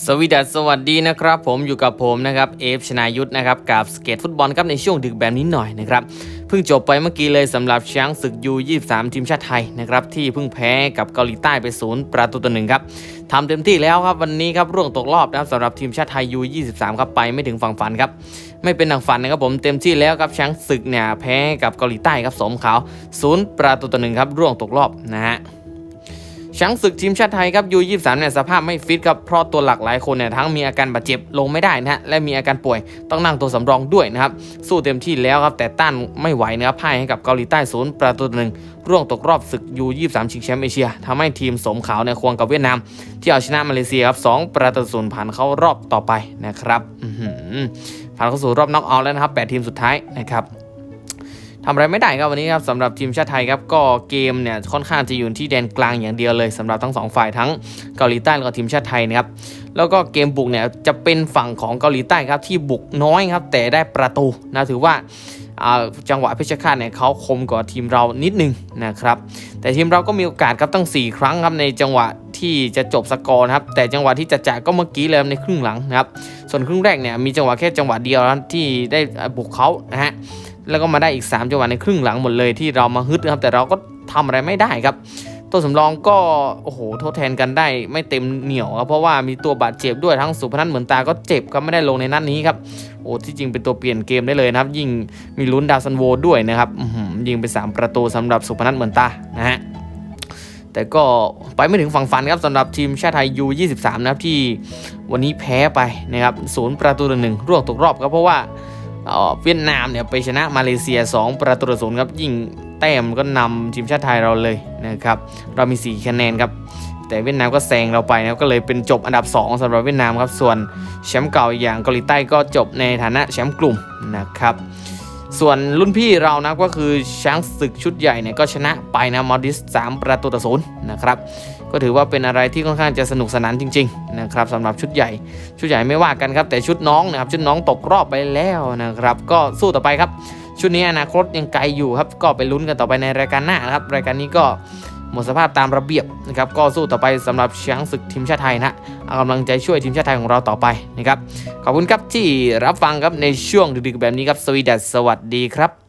สวีดัสสวัสดีนะครับ ผมอยู่กับผมนะครับเอฟชนายุทธนะครับกับสเก็ตฟุตบอลครับในช่วงดึกแบบนี้หน่อยนะครับเพิ่งจบไปเมื่อกี้เลยสำหรับช้างศึกยู23 ทีมชาติไทยนะครับที่เพิ่งแพ้กับเกาหลีใต้ไปศูนย์ประตูต่อหนึ่งครับทำเต็มที่แล้วครับวันนี้ครับร่วงตกรอบนะครับสำหรับทีมชาติไทยยู23ครับไปไม่ถึงฝั่งฝันครับไม่เป็นดังฝันนะครับผมเต็มที่แล้วครับช้างศึกเนี่ยแพ้กับเกาหลีใต้ครับสมขาวศูนย์ประตูต่อหนึ่งครับร่วงตกรอบนะฮะ ช้างศึกทีมชาติไทยครับยู23เนี่ยสภาพไม่ฟิตครับเพราะตัวหลักหลายคนเนี่ยทั้งมีอาการบาดเจ็บลงไม่ได้นะฮะและมีอาการป่วยต้องนั่งตัวสำรองด้วยนะครับสู้เต็มที่แล้วครับแต่ต้านไม่ไหวนะครับพ่ายให้กับเกาหลีใต้ศูนย์ประตูหนึ่งร่วงตกรอบศึกยู23ชิงแชมป์เอเชียทำให้ทีมสมขาวเนี่ยควงกับเวียดนาม ที่เอาชนะมาเลเซียครับ2ประตูศูนย์ผ่านเข้ารอบต่อไปนะครับผ่านเข้าสู่รอบน็อกเอาท์แล้วนะครับแปดทีมสุดท้ายนะครับ ทำอะไรไม่ได้ครับวันนี้ครับสำหรับทีมชาติไทยครับก็เกมเนี่ยค่อนข้างจะอยู่ที่แดนกลางอย่างเดียวเลยสำหรับทั้งสองฝ่ายทั้งเกาหลีใต้แล้วก็ทีมชาติไทยนะครับแล้วก็เกมบุกเนี่ยจะเป็นฝั่งของเกาหลีใต้ครับที่บุกน้อยครับแต่ได้ประตูนะถือว่าจังหวะเพชรฆาตเนี่ยเขาคมกว่าทีมเรานิดนึงนะครับแต่ทีมเราก็มีโอกาสครับตั้ง 4 ครั้งครับในจังหวะที่จะจบสกอร์นะครับแต่จังหวะที่จะจ่ายก็เมื่อกี้เลยในครึ่งหลังนะครับส่วนครึ่งแรกเนี่ยมีจังหวะแค่จังหวะเดียวที่ได้บุกเขานะฮะ แล้วก็มาได้อีก 3 จังหวะในครึ่งหลังหมดเลยที่เรามาฮึดนะครับ แต่เราก็ทำอะไรไม่ได้ครับ ตัวสำรองก็โอ้โหทดแทนกันได้ไม่เต็มเหนียวครับเพราะว่ามีตัวบาดเจ็บด้วยทั้งสุพนัทเหมือนตาก็เจ็บครับไม่ได้ลงในนัดนี้ครับโอ้ที่จริงเป็นตัวเปลี่ยนเกมได้เลยนะครับ ยิ่งมีลุ้นดาวซันโวด้วยนะครับยิงไป 3 ประตูสำหรับสุพนัทเหมือนตานะฮะแต่ก็ไปไม่ถึงฝั่งฝันครับสำหรับทีมชาติไทยยู23 นะครับที่วันนี้แพ้ไปนะครับศูนย์ประตูต่อหนึ่งร่วงตกรอบครับเพราะว่า เวียดนามเนี่ยไปชนะมาเลเซีย 2 ประตูต่อศูนย์ครับยิงแต้มก็นำทีมชาติไทยเราเลยนะครับเรามี 4 คะแนนครับแต่เวียดนามก็แซงเราไปนะก็เลยเป็นจบอันดับ 2สำหรับเวียดนามครับส่วนแชมป์เก่าอย่างเกาหลีใต้ก็จบในฐานะแชมป์กลุ่มนะครับ ส่วนรุ่นพี่เรานะก็คือช้างศึกชุดใหญ่เนี่ยก็ชนะไปนะมอดิส 3 ประตูต่อศูนย์นะครับก็ถือว่าเป็นอะไรที่ค่อนข้างจะสนุกสนานจริงๆนะครับสำหรับชุดใหญ่ ชุดใหญ่ไม่ว่ากันครับ แต่ชุดน้องนะครับชุดน้องตกรอบไปแล้วนะครับ ก็สู้ต่อไปครับ ชุดนี้อนาคตยังไกลอยู่ครับ ก็ไปลุ้นกันต่อไปในรายการหน้านะครับ รายการนี้ก็ หมดสภาพตามระเบียบนะครับก็สู้ต่อไปสำหรับช้างศึกทีมชาติไทยนะเอากำลังใจช่วยทีมชาติไทยของเราต่อไปนะครับขอบคุณครับที่รับฟังครับในช่วงดึกๆแบบนี้ครับสวีดัสสวัสดีครับ